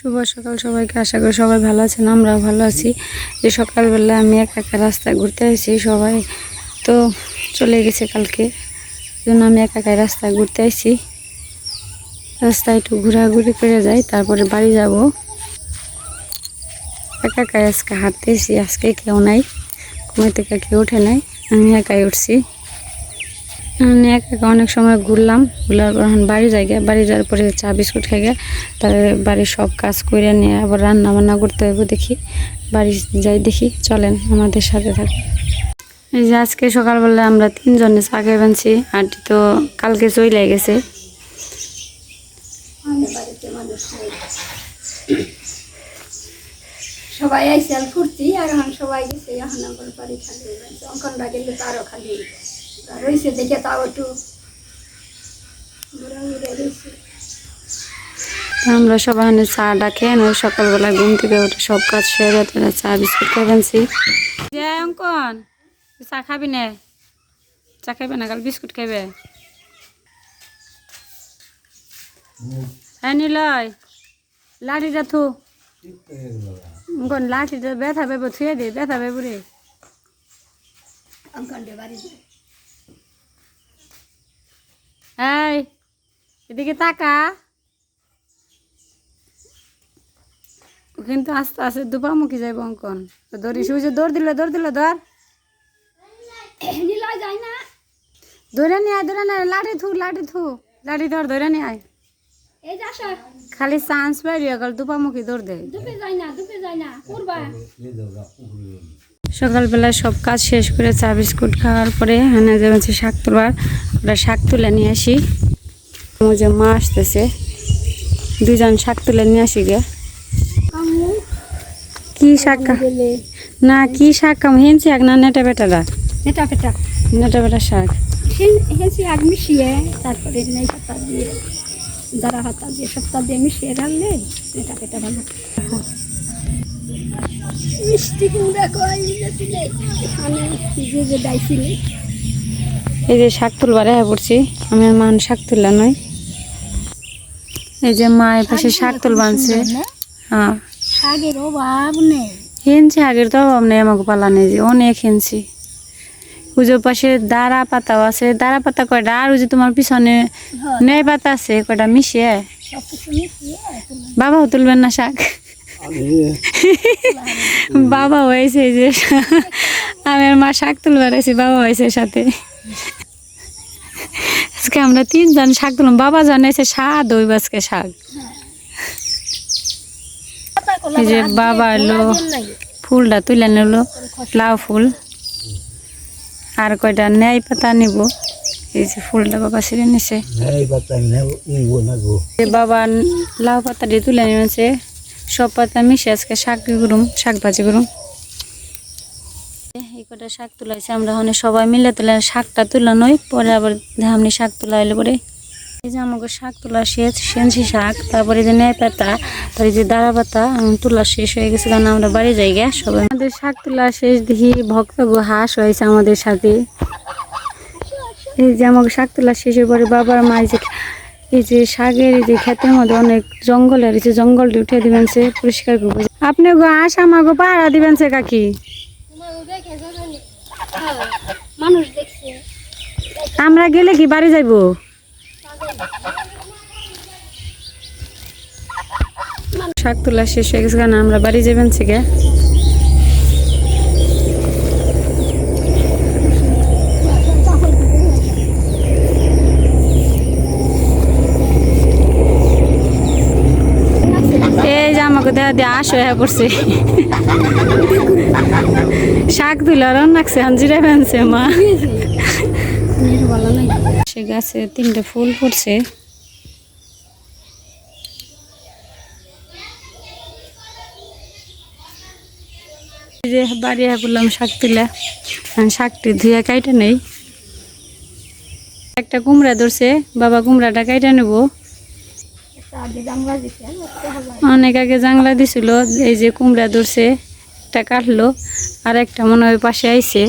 শুভ সকাল সবাইকে, আশা করি সবাই ভালো আছেন, আমরাও ভালো আছি। যে সকালবেলা আমি একা একা রাস্তায় ঘুরতে আসি সবাই, তো চলে গেছে কালকে। জন্য আমি একা একাই রাস্তায় ঘুরতে আসি রাস্তায় একটু ঘোরাঘুরি করে যাই, তারপরে বাড়ি যাব। একা একাই আজকে হাঁটতেছি আজকে কেউ নাই, ঘুমে থেকে কেউ উঠে নাই, আমি একাই উঠছি। একা অনেক সময় ঘুরলাম। ঘুরার পর এখন বাড়ি যাই গে। বাড়ি যাওয়ার পরে চা বিস্কুট খাই গে তারপরে বাড়ির সব কাজ করে নিয়ে আবার রান্না বান্না করতে হবে দেখি। বাড়ি যাই দেখি, চলেন আমাদের সাথে থাকুন এই যে আজকে সকালবেলা আমরা তিনজনে চা খেয়ে বানছি আন্টি তো কালকে চলে গেছে। সবাই আইসে ফুর্তি, আর এখন সবাই গেছে, এখন আমার বাড়ি খালি গেছে। অঙ্কনটা তো আরও খালি রয়েছে দেখে তাও একটু আমরা সবাই এখানে চাটা খেয়ে নেই সকালবেলা ঘুম থেকে উঠে সব কাজ সেরে তারা চা বিস্কুট খেয়ে যে অঙ্কন চা খাবি না? চা খাইবে না কাল বিস্কুট খাইবে। হ্যাঁ নিলয় লাঠিটা থু। অঙ্কন লাঠিটা ব্যথা পেবো থুয়ে দে ব্যথা পেবো রে। অঙ্কনটা বাড়ি এই এদিকে তাকা ও কিন্তু আস্তে আস্তে দুপামুখী যাইব অঙ্কন তো দৌড়ি শুয়েছে দৌড় দিলে দৌড় দিলে ধর নিলয় যায় না ধরে নিয়ে আয় ধরে নিয়ে আয় লাঠি থু লাঠি থু লাঠি ধর ধরে নিয়ে আয় যে খালি চান্স পাইরি গেল দুপামুখী দৌড় দে দুপে যায় না দুপে যায় না করবা সকালবেলা সব কাজ শেষ করে চা বিস্কুট খাওয়ার পরে হানে যে শাক তোলার ওটা শাক তুলে নিয়ে আসি। ও যে মা আসতেছে। দুজন শাক তুলে নিয়ে আসি গে। কি শাক? না কি শাক? কাম হেনছি এক না নেটা বেটারা নেটা পেটা। নেটা বেটা শাক। হেসি আগ মিশিয়ে তারপরে নেই পাতা দিয়ে দাঁড়া পাতা দিয়ে সপ্তাহ দিয়ে মিশিয়ে রাখলে পেটা ভালো। এই যে শাক তুলবার হ্যাঁ পড়ছি আমি মান শাক তুললা নয়। এই যে মা এ পাশে শাক তুল বানছে হ্যাঁ। শাকের অভাব নেই। হেনছি আগের তো অভাব নেই আমাকে পালা নেই যে অনেক হেনছি। পুজোর পাশে দাঁড়া পাতাও আছে দাঁড়া পাতা কয়টা? আর ওই যে তোমার পিছনে নেই পাতা আছে কয়টা মিশিয়ে বাবাও তুলবেন না শাক? বাবা হয়েছে যে। আমি আর মা শাক তুলবার আছি বাবা হয়েছে সাথে। আজকে আমরা তিনজন শাক তুললাম বাবা জানাইছে স্বাদ হইব আজকে শাক। এই যে বাবা এলো ফুলটা তুলে নিল লাউ ফুল। আর কয়টা ন্যায় পাতা নিব। এই যে ফুলটা বাবা ছিঁড়ে নিছে। বাবা লাউ পাতা দিয়ে তুলে নিয়েছে। সব পাতা মিশে আজকে শাক করুম শাক ভাজি করুম। এই কটা শাক তুলাইছে, আমরা ওখানে সবাই মিলে তুলে শাকটা তুলে নই, পরে আবার ধামনি শাক তোলা এলে পরে। এই যে আমাকে শাক তোলা শেষ, সেনসি শাক, তারপরে যে ন্যায় পাতা তারপরে যে দাঁড়া পাতা তোলা শেষ হয়ে গেছে, কারণ আমরা বাড়ি যাই গে সবাই। আমাদের শাক তোলা শেষ, দেখি ভক্ত গো হাঁস হয়েছে আমাদের সাথে। এই যে আমাকে শাক তোলা শেষের পরে বাবার মা এই যে শাকের এই যে ক্ষেতের মধ্যে অনেক জঙ্গল আর যে জঙ্গলটি উঠে দিবেন সে পরিষ্কার করব। আপনি গো আস আমাকে পাড়া দিবেন সে কাকি। আমরা গেলে কি বাড়ি যাইবো? শাক তোলা শেষ হয়ে গেছে আমরা বাড়ি যাবেন থেকে এই যে আমাকে দেখা দিয়ে পড়ছে। শাক তিনটে ফুল শাক তুলা। শাকটি ধুয়ে কাইটা নেই। একটা কুমড়া ধরছে, বাবা কুমড়াটা কাইটা নেব। অনেক আগে জাংলা দিছিল, এই যে কুমড়া ধরছে, একটা কাটলো, আর একটা মনে হয় পাশে আইছে।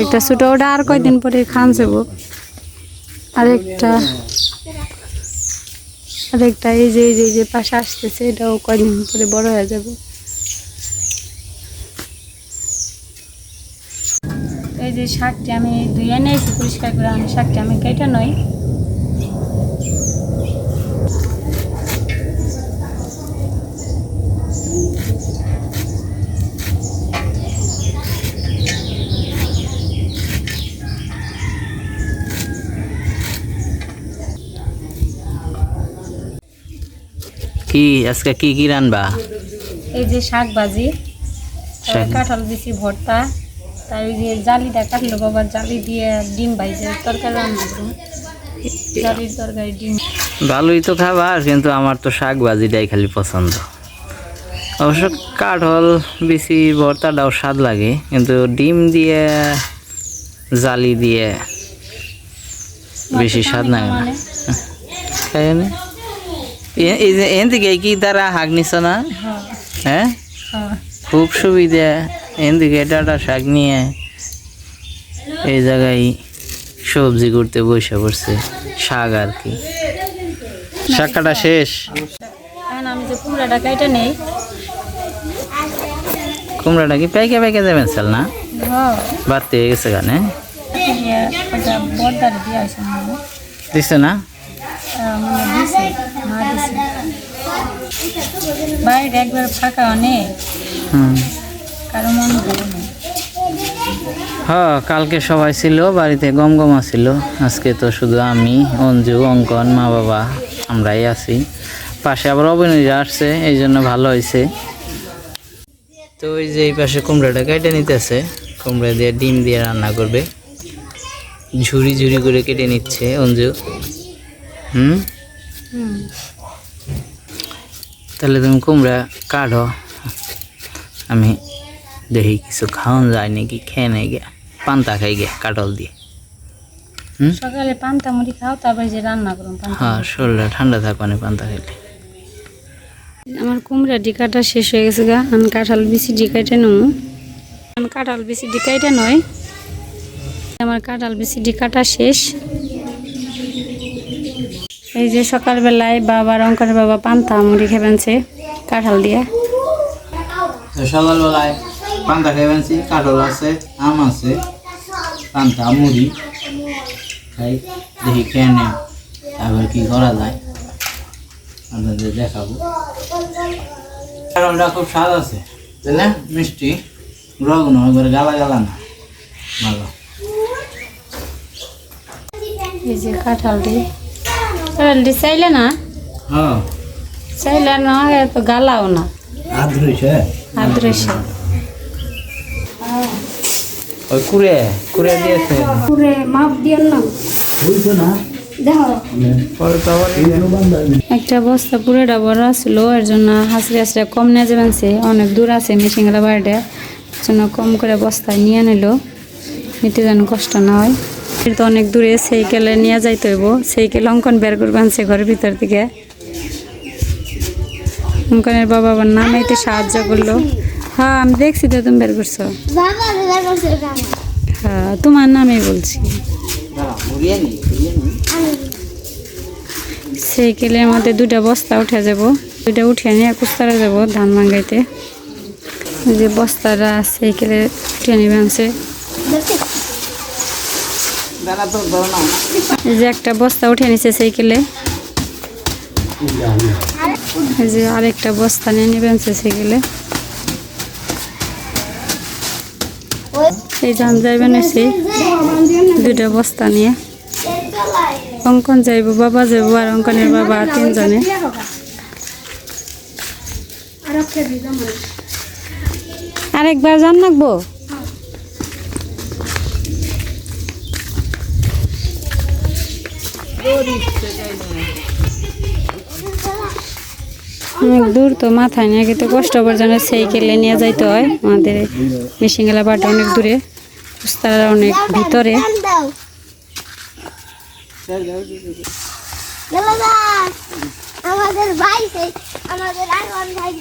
একটা ছোট, ওটা আর কয়দিন পরে খান যাব। আর একটা আর একটা এই যে এই যে যে পাশে আসতেছে, এটাও কয়দিন পরে বড় হয়ে যাবে। এই যে শাকটি আমি ধুয়ে নিয়েছি পরিষ্কার করে আমি শাকটি আমি কেটে নই। কি আজকে কি কি রানবা? এই যে শাক ভাজি। কাঁঠাল বেশি ভর্তা তার ওই যে জালিটা কাটলো বাবার জালি দিয়ে ডিম ভাইছে তরকারি রান্না করুন জালির তরকারি ডিম। ভালোই তো খাবার কিন্তু আমার তো শাক ভাজিটাই খালি পছন্দ। অবশ্য কাঠল বেশি ভর্তাটাও স্বাদ লাগে কিন্তু ডিম দিয়ে জালি দিয়ে বেশি স্বাদ লাগে না মানে? খাই নি? এ- এই থেকে কি তারা হাগ নিছ না? হ্যাঁ। হ্যাঁ? হ্যাঁ। খুব সুবিধা। এন থেকে ডাটা শাক নিয়ে এই জায়গায় সবজি করতে বসে পড়ছে শাক আর কি। শাক কাটা শেষ? আমি যে কুমড়াটা নেই। কুমড়াটা কি পাইকে পাইকে যাবেন চাল না? হ্যাঁ। বাড়তে গেছে গানে দিছে না? বাইরে একবার ফাঁকা অনেক। কারও মন হ্যাঁ কালকে সবাই ছিল বাড়িতে গম গমা ছিল। আজকে তো শুধু আমি অঞ্জু অঙ্কন মা বাবা আমরাই আছি। পাশে আবার অভিনয়রা আসছে এই জন্য ভালো হয়েছে। তো ওই যে এই পাশে কুমড়াটা কেটে নিতেছে কুমড়া দিয়ে ডিম দিয়ে রান্না করবে। ঝুড়ি ঝুড়ি করে কেটে নিচ্ছে অঞ্জু। হুম? তাহলে তুমি কুমড়া কাটো। আমি দেখি কিছু খাওয়ান যায় নাকি খেয়ে নেই গে পান্তা খাই গে কাটল দিয়ে। সকালে পান্তা মুড়ি খাও তারপরে যে রান্না করুন হ্যাঁ শরীরটা ঠান্ডা থাকবে পান্তা খাইলে আমার কুমড়া ডিকাটা শেষ হয়ে গেছে গা আমি কাঁঠাল বেশি ডিকাইটে নেব। আমি কাঁঠাল বেশি ডিকাইটে নয় আমার কাঁঠাল বেশি ডিকাটা শেষ। এই যে সকালবেলায় বাবা রঙ্কনের বাবা পান্তা মুড়ি খেবেনছে কাঁঠাল দিয়ে। সকালবেলায় পান্তা খাই বানছি কাটল আছে আম আছে পান্তা মুড়ি। খাই দেখি খেয়ে নেই। তারপর কি করা যায়? আপনাদের দেখাবো। কারণটা খুব স্বাদ আছে তাই না? মিষ্টি। গ্রহণ করে গালা গালা না। ভালো। এই যে কাঁঠালটি কাঁঠালটি চাইলে না? হ্যাঁ। চাইলে না গালাও না। ওই দিয়েছে। মাপ দিয়েন বুঝছ বান্ধব একটা বস্তা পুরোটা বড় ছিল এর জন্য হাসরে হাসরে কম নিয়ে যাবেন সে। অনেক দূর আছে মিশিংলা বাড়িটা। জন্য কম করে বস্তায় নিয়ে নিল। নিতে যেন কষ্ট না হয়। তো অনেক দূরে সাইকেলে নিয়ে যাইতে হইব। সাইকেল অঙ্কন বের করবেন সে ঘরের ভিতর থেকে। অঙ্কনের বাবা আবার নামাইতে সাহায্য করল। হ্যাঁ আমি দেখছি তো তুমি বের করছ। হ্যাঁ তোমার নামই বলছি। সাইকেলের মধ্যে দুটা বস্তা উঠে যাব। দুইটা উঠিয়ে নিয়ে কুস্তারা যাব ধান ভাঙ্গাইতে ওই যে বস্তাটা সাইকেলে উঠিয়ে নেবে আনছে। এই যে একটা বস্তা উঠে নিছে সাইকেলে। এই যে আরেকটা বস্তা নিয়ে নেবে আনছে সাইকেলে। এই ধান যাইবেন এসে দুটা বস্তা নিয়ে। অঙ্কন যাইব, বাবা যাইব আর অঙ্কনের বাবা তিনজনে। আরেকবার জান রাখব অনেক দূর তো মাথায় নিয়ে কিন্তু কষ্ট পর্যন্ত সাইকেলে নিয়ে যাইতে হয়। আমাদের মেশিনগেলা বাটা অনেক দূরে রাস্তার অনেক ভিতরে। আমাদের ভাই আমাদের ভাই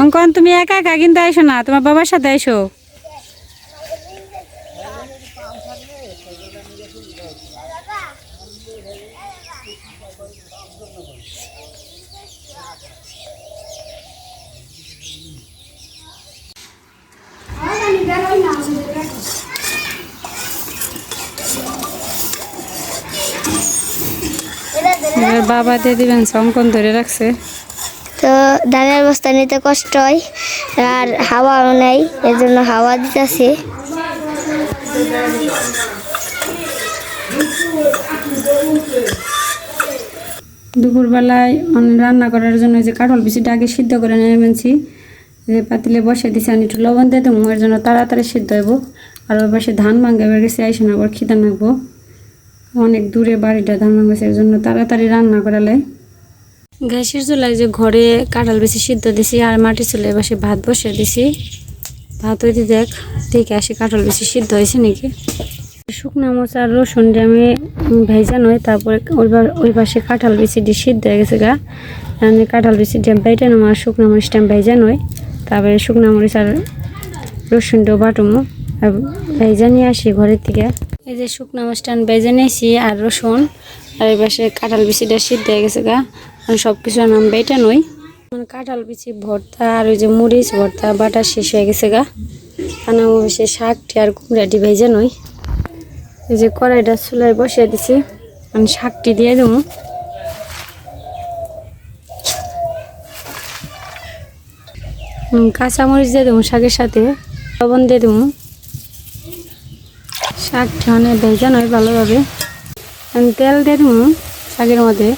অঙ্কন তুমি একা একা কিন্তু আইসো না তোমার বাবার সাথে আইসো। বাবা দিয়ে দিবেন অঙ্কন ধরে রাখছে। তো ধানের বস্তা নিতে কষ্ট হয় আর হাওয়াও নেই এর জন্য হাওয়া দিতেছে। দুপুরবেলায় রান্না করার জন্য যে কাঁঠাল বিচিটা আগে সিদ্ধ করে নেমেছি যে পাতিলে বসে দিছি আমি একটু লবণ দিয়ে দেবো এর জন্য তাড়াতাড়ি সিদ্ধ হইব। আর ওর পাশে ধান ভাঙ্গে গেছে আইসে না আবার খিদা নাকবো অনেক দূরে বাড়িটা ধান ভাঙ্গেছে এর জন্য তাড়াতাড়ি রান্না করালে গ্যাসের চুলায় যে ঘরে কাঁঠাল বেশি সিদ্ধ দিছি আর মাটির চুলায় বসে ভাত বসে দিছি। ভাত হইতে দেখ, দেখে আসি কাঁঠাল বেশি সিদ্ধ হয়েছে নাকি। শুকনা মরিচ আর রসুন দিয়ে আমি ভেজা নয়, তারপরে ওই ওই পাশে কাঁঠাল বেশি দিয়ে সিদ্ধ হয়ে গেছে গা। আমি কাঁঠাল বেশি দিয়ে বাইটে নেব আর শুকনা মরিচটা আমি ভেজা নয়। তারপরে শুকনা মরিচ আর রসুনটাও বাটুমো। আর ভেজা নিয়ে আসি ঘরের থেকে এই যে শুকনা মাছটা ভেজে নিয়েছি আর রসুন। আর এই পাশে কাঁঠাল বিচিটা সিদ্ধ হয়ে গেছে গা। আমি সব কিছু নাম বেটে নই। মানে কাঁঠাল বিচি ভর্তা আর ওই যে মরিচ ভর্তা, বাটা শেষ হয়ে গেছে গা। কানা সে শাকটি আর কুমড়াটি ভেজে নই। এই যে কড়াইটা চুলায় বসিয়ে দিছি। আমি শাকটি দিয়ে দেবো। কাঁচামরিচ দিয়ে দেবো শাকের সাথে। লবণ দিয়ে দেবো। শাকটা অনেক ভেজা নয় ভালোভাবে। আমি তেল দিয়ে দেবো শাকের মধ্যে।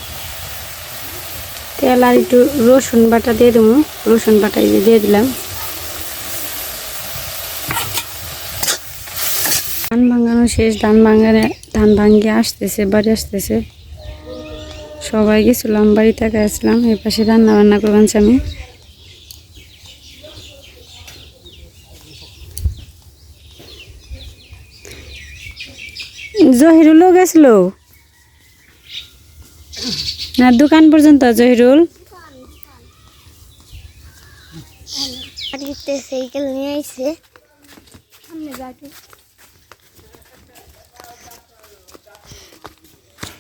তেল আর একটু রসুন বাটা দিয়ে দেবো। রসুন বাটা দিয়ে দিলাম। ধান ভাঙানো শেষ, ধান ভাঙানে ধান ভাঙ্গিয়ে আসতেছে, বাড়ি আসতেছে। সবাই গেছিলাম, বাড়ি থেকে আসলাম, এই পাশে রান্না বান্না করবেন আমি জহিরুলও গেছিল? না দোকান পর্যন্ত জহিরুল? সাইকেল নিয়ে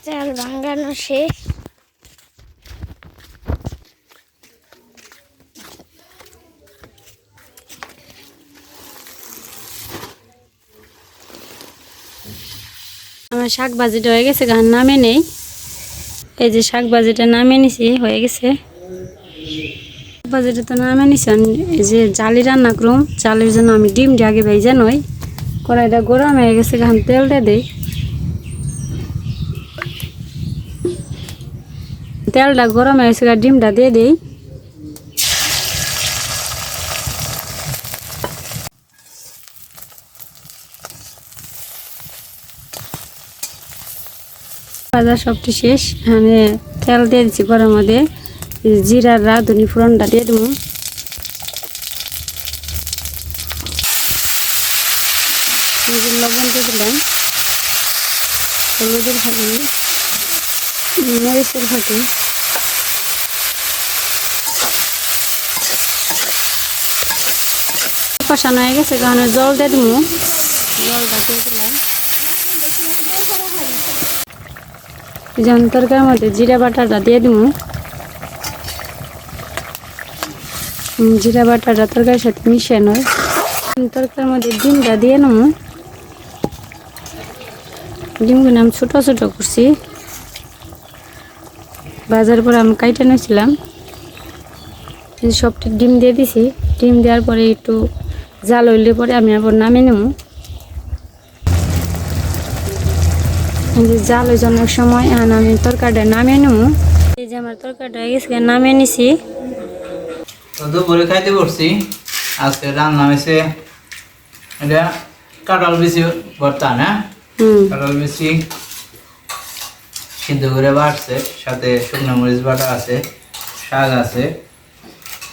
চাল ভাঙানো শেষ। শাক ভাজিটা হয়ে গেছে গান নামে নেই। এই যে শাক ভাজিটা নামে নিছি, হয়ে গেছে। ভাজিটা তো নামে নিছি এই যে জালি রান্না করুম, জালির জন্য আমি ডিম দিয়ে আগে ভেজা নই। কড়াইটা গরম হয়ে গেছে গান তেল দিয়ে দেই। তেলটা গরম হয়ে গেছে ডিমটা দিয়ে দিই। ভাজা সবটি শেষ। আমি তেল দিয়ে দিচ্ছি গরম মধ্যে। জিরার রাঁধুনি ফোড়নটা দিয়ে দেবো। লবণ দিয়ে দিলাম। হলুদের ফাঁকি মরিচের ফাঁকি কষানো হয়ে গেছে জল দিয়ে দেবো। জলটা দিয়ে দিলাম। যেমন মধ্যে জিরা বাটাটা দিয়ে দিব জিরা বাটাটা তরকারির সাথে মিশিয়ে নয়। উম, তরকারির মধ্যে ডিমটা দিয়ে নেব ডিমগুলো আমি ছোটো ছোটো করছি। বাজার পরে আমি কাইটে নিয়েছিলাম। সবটি ডিম দিয়ে দিছি। ডিম দেওয়ার পরে একটু জাল হইলে পরে আমি আবার নামিয়ে নেব যে জাল ওই জন্য সময় এখন আমি তরকারিটা নামিয়ে নেব। এই যে আমার তরকারিটা হয়ে গেছে নামিয়ে নিছি। তো দুপুরে খাইতে পড়ছি আজকে রান্না হয়েছে এটা কাঁঠাল বেশি ভর্তা না? কাঁঠাল বেশি সিদ্ধ করে বাড়ছে সাথে শুকনো মরিচ বাটা আছে শাক আছে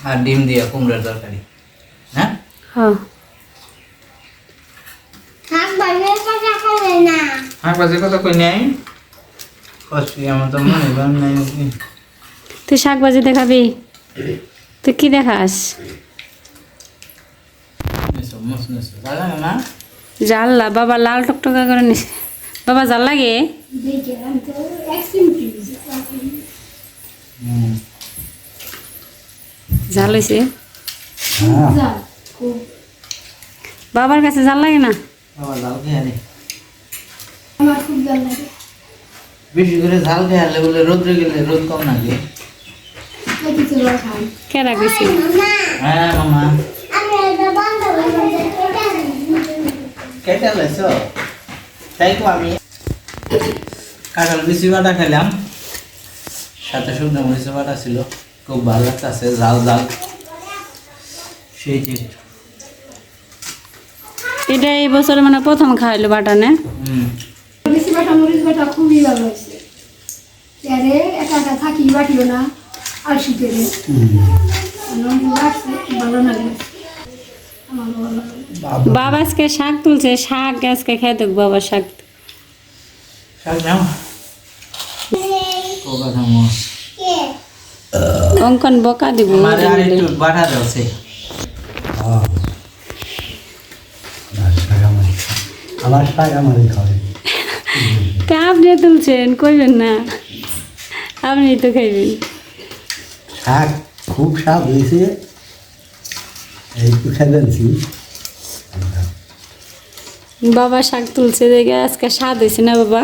আর ডিম দিয়ে কুমড়োর তরকারি হ্যাঁ। হ্যাঁ তুই শাক কাছে দেখাবি? তুই কি দেখাস? জাল্লা বাবা লাল টকটকা করে নিস বাবা জাল লাগে? জাল হয়েছে বাবার কাছে জাল লাগে না? বাবা জাল আমার খুব ভালো লাগে। বেশি করে ঝাল খেয়ালে বলে রোদ্রে গেলে রোদ কম লাগে। গেছে হ্যাঁ মামা। কেটে লাইছ তাই তো আমি কাঁঠাল বিচি বাটা খেলাম। সাথে শুকনো মরিচ বাটা ছিল। খুব ভালো লাগতেছে জাল জাল সেই এটা এই বছরে মানে প্রথম খাইলো বাটানে হুম। বাটা মরিচ বাটা খুবই ভালো হয়েছে। আরে একা একা থাকি বাটিও না আর শীতে লাগছে ভালো লাগে। আমার বাবা আজকে শাক তুলছে শাক আজকে খেয়ে দেখ বাবা শাক। অঙ্কন বকা দিব। আমার বাটা দাওছে আমার শাক আমার শাক আপনি তুলছেন? কইবেন না। আপনি তো খাইবেন। শাক খুব স্বাদ হয়েছে। এই খেয়েছি বাবা শাক তুলছে দেখে আজকে স্বাদ হয়েছে না বাবা?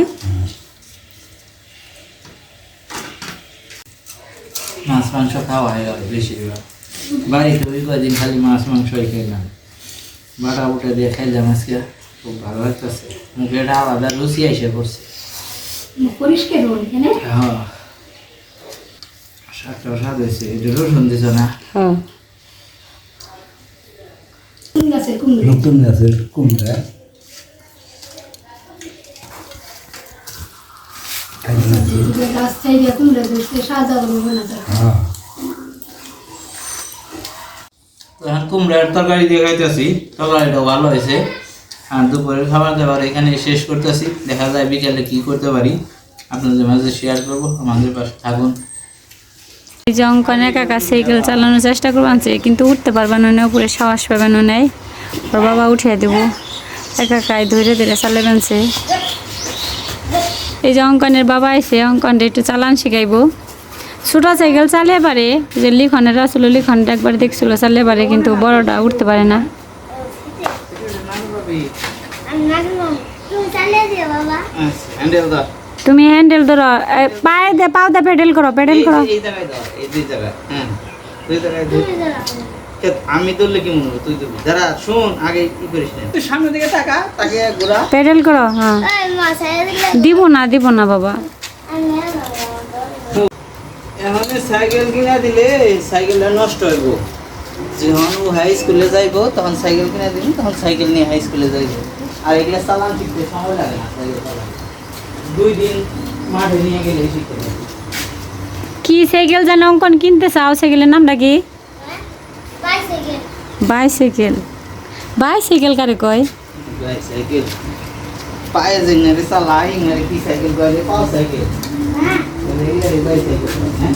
মাছ মাংস খাওয়া হয় বেশিরভাগ বাড়িতে ওই কদিন খালি মাছ মাংসই খেলাম। বাটা উঠে দিয়ে খাইলাম আজকে। খুব ভালো লাগতেছে। মুখে একটা আলাদা রুচি এসে পড়ছে। পরিষ্কার হয় এখানে? হ্যাঁ। স্বাদ হয়েছে রসুন দিছ না? হ্যাঁ। কুমড়ো? নতুন গাছের কুমড়া। খাইছি যে গাছ চাইলে কুমড়ো ধরতে সাজাবো না তো হ্যাঁ। এখন কুমড়ার তরকারি দিয়ে খাইতেছি তরকারিটাও ভালো হয়েছে। দুপুরের খাবার দাবার এখানে শেষ করতেছি। দেখা যায় বিকেলে কি করতে পারি। আপনাদের মাঝে শেয়ার করব। আমাদের পাশে থাকুন। এই যে অঙ্কন একা সাইকেল চালানোর চেষ্টা করব, আনছে, কিন্তু উঠতে পারবে না উপরে সাহস পাবে না নেই ওর বাবা উঠিয়ে দেবো। একা একাই ধরে ধরে চালাবেনছে এই যে অঙ্কনের বাবা এসে অঙ্কনটা একটু চালান শিখাইবো। ছোটো সাইকেল চালিয়ে পারে, যে লিখনের আসলে লিখনটা একবার দেখছিল, চালিয়ে পারে, কিন্তু বড়টা উঠতে পারে না। তুমি হ্যান্ডেল ধরো পায়ে দে পাও দে পেডেল করো পেডেল করো। এই জায়গায় দাও এই দুই জায়গায় হ্যাঁ। দুই জায়গায় দুই কে, আমি ধরলে কি মনে হবে তুই ধরবি? যারা শোন আগে কি করিস না। তুই সামনের দিকে টাকা তাকে ঘোরা। পেডেল করো হ্যাঁ। দিব না দিব না বাবা। এখন সাইকেল কিনা দিলে সাইকেলটা নষ্ট হইব। যখন ও হাই স্কুলে যাইব তখন সাইকেল কিনা দিবি তখন সাইকেল নিয়ে হাই স্কুলে যাইব। আর এগুলো চালান শিখতে সময় লাগে না সাইকেল চালান দুই দিন মাঠে নিয়ে গেলে শিখতে পারবি কি সাইকেল যেন অঙ্কন কিনতে চাও সাইকেলের নামটা কি বাইসাইকেল বাইসাইকেল কারে কয়? সাইকেল পায়ে যেঙ্গারে চালাই ইঙ্গারে কি সাইকেল কইলে পাও সাইকেল বাইসাইকেল হ্যাঁ?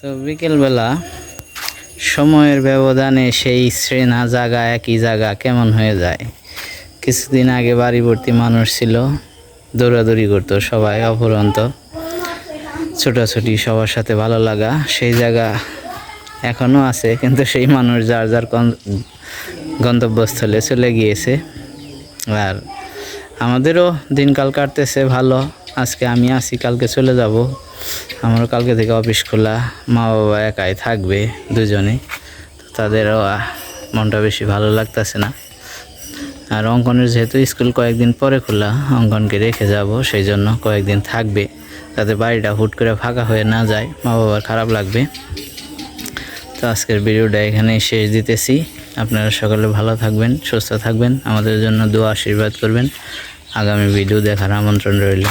তো বিকেলবেলা সময়ের ব্যবধানে সেই শ্রেণা জায়গা একই জায়গা কেমন হয়ে যায়? কিছুদিন আগে বাড়িবর্তী মানুষ ছিল, দৌড়াদৌড়ি করতো সবাই অপরন্ত ছোটাছুটি সবার সাথে ভালো লাগা, সেই জায়গা এখনও আছে, কিন্তু সেই মানুষ যার যার গন্তব্যস্থলে চলে গিয়েছে। আর আমাদেরও দিনকাল কাটতেছে ভালো, আজকে আমি আছি, কালকে চলে যাব। আমারও কালকে থেকে অফিস খোলা, মা বাবা একাই থাকবে দুজনে, তো তাদেরও মনটা বেশি ভালো লাগতেছে না। আর অঙ্কনের যেহেতু স্কুল কয়েকদিন পরে খোলা, অঙ্কনকে রেখে যাব, সেই জন্য কয়েকদিন থাকবে তাতে বাড়িটা হুট করে ফাঁকা হয়ে না যায়, মা বাবার খারাপ লাগবে। তো আজকের ভিডিওটা এখানেই শেষ দিতেছি। আপনারা সকলে ভালো থাকবেন, সুস্থ থাকবেন, আমাদের জন্য দোয়া আশীর্বাদ করবেন। আগামী ভিডিও দেখার আমন্ত্রণ রইল।